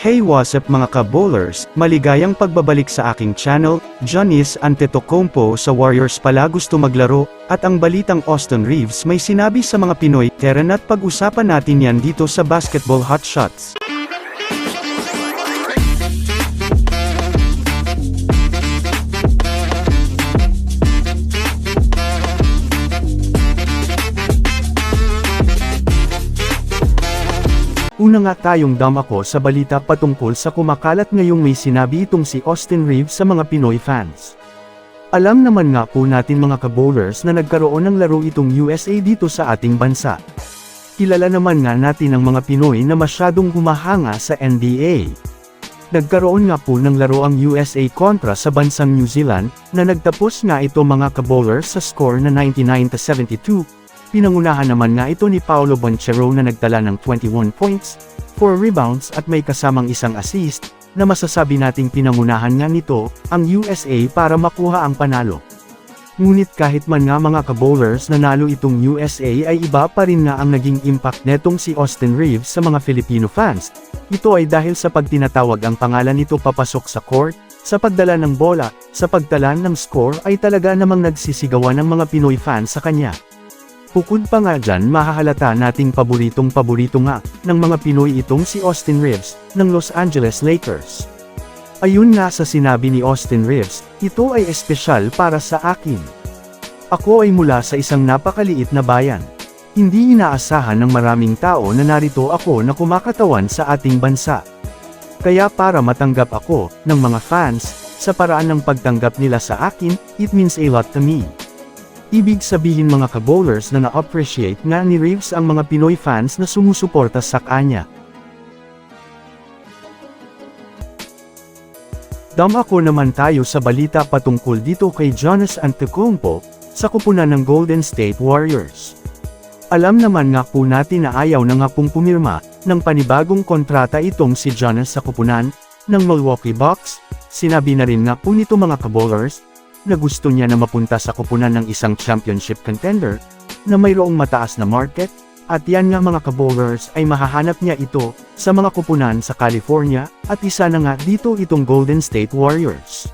Hey what's up mga ka-bowlers, maligayang pagbabalik sa aking channel, Johnny's Antetokounmpo sa Warriors pala gusto maglaro, at ang balitang Austin Reeves may sinabi sa mga Pinoy, tara na't pag-usapan natin yan dito sa Basketball Hot Shots. Una nga tayong dam ako sa balita patungkol sa kumakalat ngayong may sinabi itong si Austin Reeves sa mga Pinoy fans. Alam naman nga po natin mga kabowlers na nagkaroon ng laro itong USA dito sa ating bansa. Kilala naman nga natin ang mga Pinoy na masyadong humahanga sa NBA. Nagkaroon nga po ng laro ang USA kontra sa bansang New Zealand, na nagtapos nga ito mga kabowlers sa score na 99-72, Pinangunahan naman nga ito ni Paolo Bonchero na nagtala ng 21 points, 4 rebounds at may kasamang isang assist, na masasabi nating pinangunahan nga nito, ang USA para makuha ang panalo. Ngunit kahit man nga mga kabowlers nanalo itong USA ay iba pa rin nga ang naging impact netong si Austin Reeves sa mga Filipino fans. Ito ay dahil sa pagtinatawag ang pangalan nito papasok sa court, sa pagdala ng bola, sa pagtalan ng score ay talaga namang nagsisigawan ng mga Pinoy fans sa kanya. Bukod pa nga dyan mahahalata nating paboritong paborito nga, ng mga Pinoy itong si Austin Reeves, ng Los Angeles Lakers. Ayun nga sa sinabi ni Austin Reeves, ito ay espesyal para sa akin. Ako ay mula sa isang napakaliit na bayan. Hindi inaasahan ng maraming tao na narito ako na kumakatawan sa ating bansa. Kaya para matanggap ako, ng mga fans, sa paraan ng pagtanggap nila sa akin, it means a lot to me. Ibig sabihin mga kabowlers na na-appreciate nga ni Reeves ang mga Pinoy fans na sumusuporta sa kanya. Dam ako naman tayo sa balita patungkol dito kay Jonas Antetokounmpo, sa kupunan ng Golden State Warriors. Alam naman nga po natin na ayaw na nga pong pumirma, ng panibagong kontrata itong si Jonas sa kupunan, ng Milwaukee Bucks, sinabi na rin nga po nito mga kabowlers, na gusto niya na mapunta sa kupunan ng isang championship contender, na mayroong mataas na market, at yan nga mga kabowlers ay mahahanap niya ito, sa mga kupunan sa California, at isa na nga dito itong Golden State Warriors.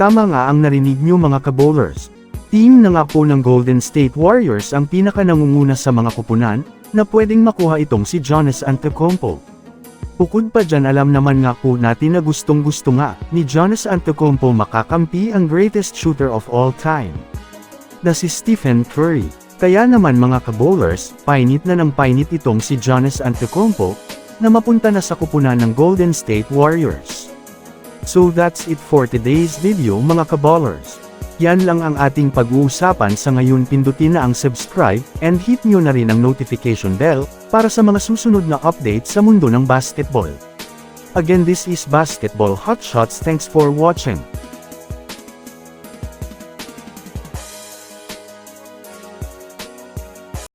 Tama nga ang narinig niyo mga kabowlers. Team na nga po ng Golden State Warriors ang pinaka nangunguna sa mga kupunan, na pwedeng makuha itong si Jonas Antetokounmpo. Bukod pa dyan alam naman nga po natin na gustong gusto nga, ni Jonas Antetokounmpo makakampi ang greatest shooter of all time. Na si Stephen Curry. Kaya naman mga kabowlers, painit na ng painit itong si Jonas Antetokounmpo, na mapunta na sa kupunan ng Golden State Warriors. So that's it for today's video mga kabowlers. Yan lang ang ating pag-uusapan sa ngayon pindutin na ang subscribe, and hit nyo na rin ang notification bell, para sa mga susunod na update sa mundo ng basketball. Again this is Basketball Hotshots thanks for watching.